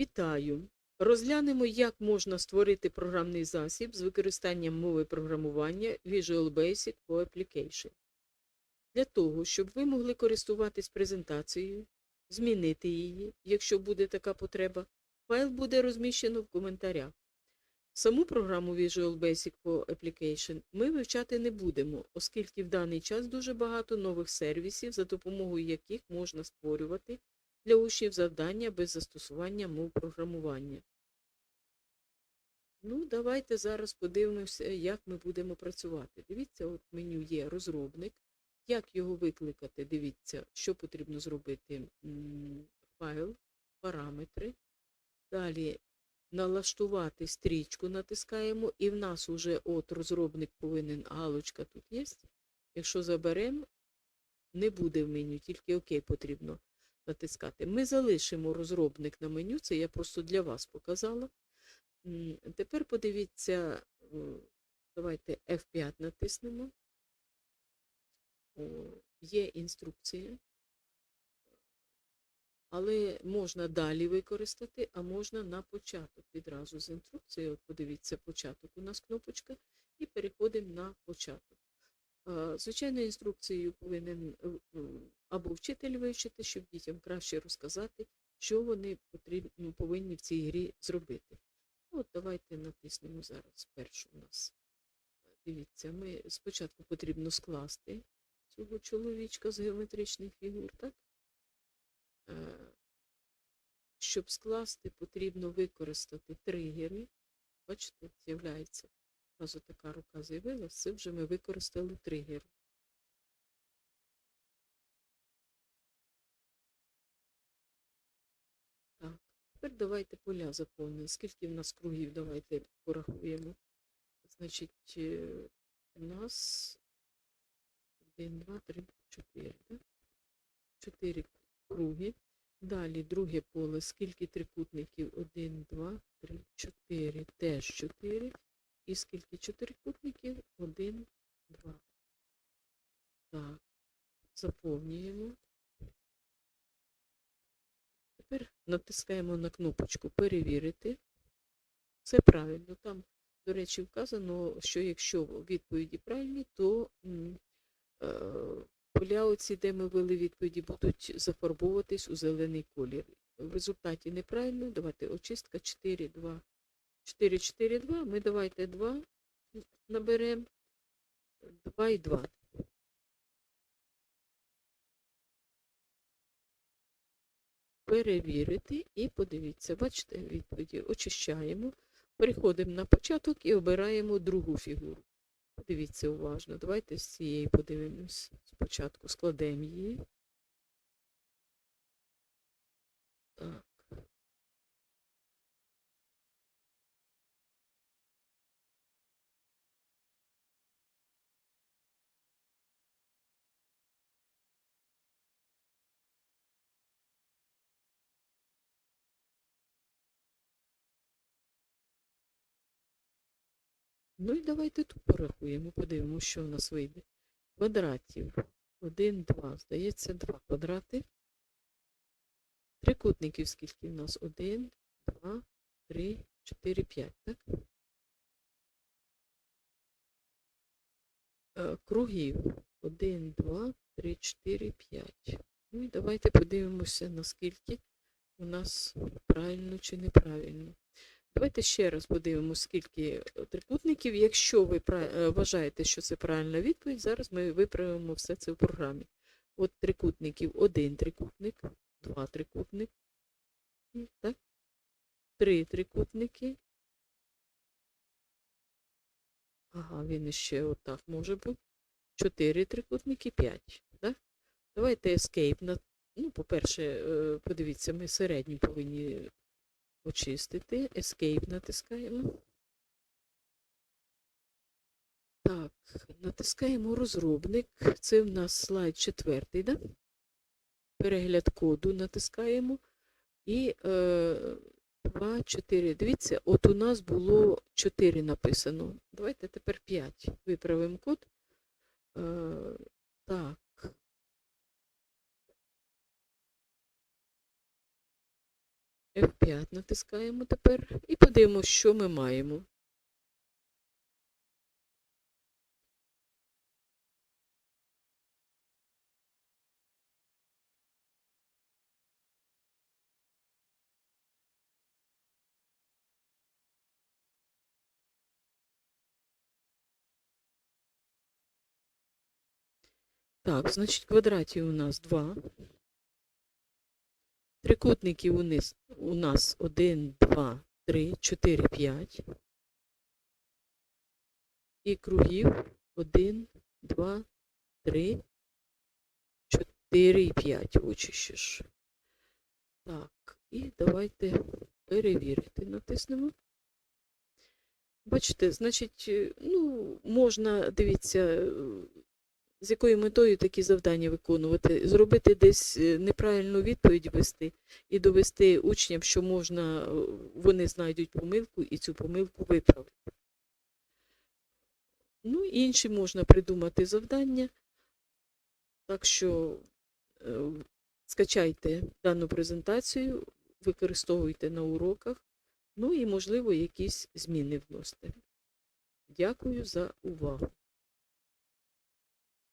Вітаю! Розглянемо, як можна створити програмний засіб з використанням мови програмування Visual Basic for Application. Для того, щоб ви могли користуватись презентацією, змінити її, якщо буде така потреба, файл буде розміщено в коментарях. Саму програму Visual Basic for Application ми вивчати не будемо, оскільки в даний час дуже багато нових сервісів, за допомогою яких можна створювати для учнів завдання без застосування мов програмування. Ну, давайте зараз подивимося, як ми будемо працювати. Дивіться, от в меню є розробник. Як його викликати? Дивіться, що потрібно зробити. Файл, параметри. Далі налаштувати стрічку натискаємо, і в нас уже от розробник повинен галочка тут є. Якщо заберемо, не буде в меню, тільки ОК потрібно натискати. Ми залишимо розробник на меню, це я просто для вас показала. Тепер подивіться, е, давайте F5 натиснемо. Є інструкція. Але можна далі використати, а можна на початок відразу з інструкції. От подивіться, початок у нас кнопочка, і переходимо на початок. Звичайно, інструкцією повинен е, е, або вчитель вивчити, щоб дітям краще розказати, що вони потріб- ну, повинні в цій грі зробити. От давайте натиснемо зараз першу у нас. Дивіться, ми спочатку потрібно скласти цього чоловічка з геометричних фігур, так? Е, Щоб скласти, потрібно використати тригери. Бачите, з'являється одразу така рука з'явилася, це вже ми використали тригер. Так, тепер давайте поля заповнимо. Скільки в нас кругів, давайте порахуємо. Значить, е, у нас 1, 2, 3, 4, так? 4 круги. Далі друге поле. Скільки трикутників? 1, 2, 3, 4. Теж 4. І скільки чотирикутників? 1, 2. Так. Заповнюємо. Тепер натискаємо на кнопочку Перевірити. Все правильно. Там, до речі, вказано, що якщо відповіді правильні, то е, поля оці, де ми ввели відповіді, будуть зафарбовуватись у зелений колір. В результаті неправильно. Давайте очистка 4, 2. 4, 4, 2. Ми давайте 2 наберемо. 2 і 2. Перевірити і подивіться. Бачите, відповіді очищаємо. Переходимо на початок і обираємо другу фігуру. Подивіться уважно. Давайте з цієї подивимось. Спочатку складемо її. Ну і давайте тут порахуємо, подивимося, що в нас вийде. Квадратів. 1, 2. Здається, 2 квадрати. Трикутників скільки в нас? 1, 2, 3, 4, 5, так? Е, Кругів. 1, 2, 3, 4, 5. Ну і давайте подивимося, наскільки у нас правильно чи неправильно. Давайте ще раз подивимося, скільки е, трикутників. Якщо ви е, вважаєте, що це правильна відповідь, зараз ми виправимо все це в програмі. От трикутників один трикутник, два трикутник, так? три трикутники. Ага, він іще отак може бути. Чотири трикутники, п'ять. Так? Давайте escape. Ну, по-перше, е, подивіться, ми середню повинні очистити. Escape натискаємо. Так, натискаємо розробник. Це в нас слайд четвертий, да? Перегляд коду натискаємо. І е, 2, 4. Дивіться, от у нас було 4 написано. Давайте тепер 5. Виправимо код. Е, так. F5 натискаємо тепер і подивимося, що ми маємо. Так, значить, квадратів у нас 2. Трикутників у нас, у нас 1, 2, 3, 4, 5. І кругів 1, 2, 3, 4 і 5 очі ж. Так, і давайте перевірити. Натиснемо. Бачите, значить, е, ну, можна, дивіться, з якою метою такі завдання виконувати, зробити десь е, неправильну відповідь ввести і довести учням, що можна, е, вони знайдуть помилку і цю помилку виправити. Ну, інші можна придумати завдання. Так що е, скачайте дану презентацію, використовуйте на уроках, ну і, можливо, якісь зміни вносите. Дякую за увагу.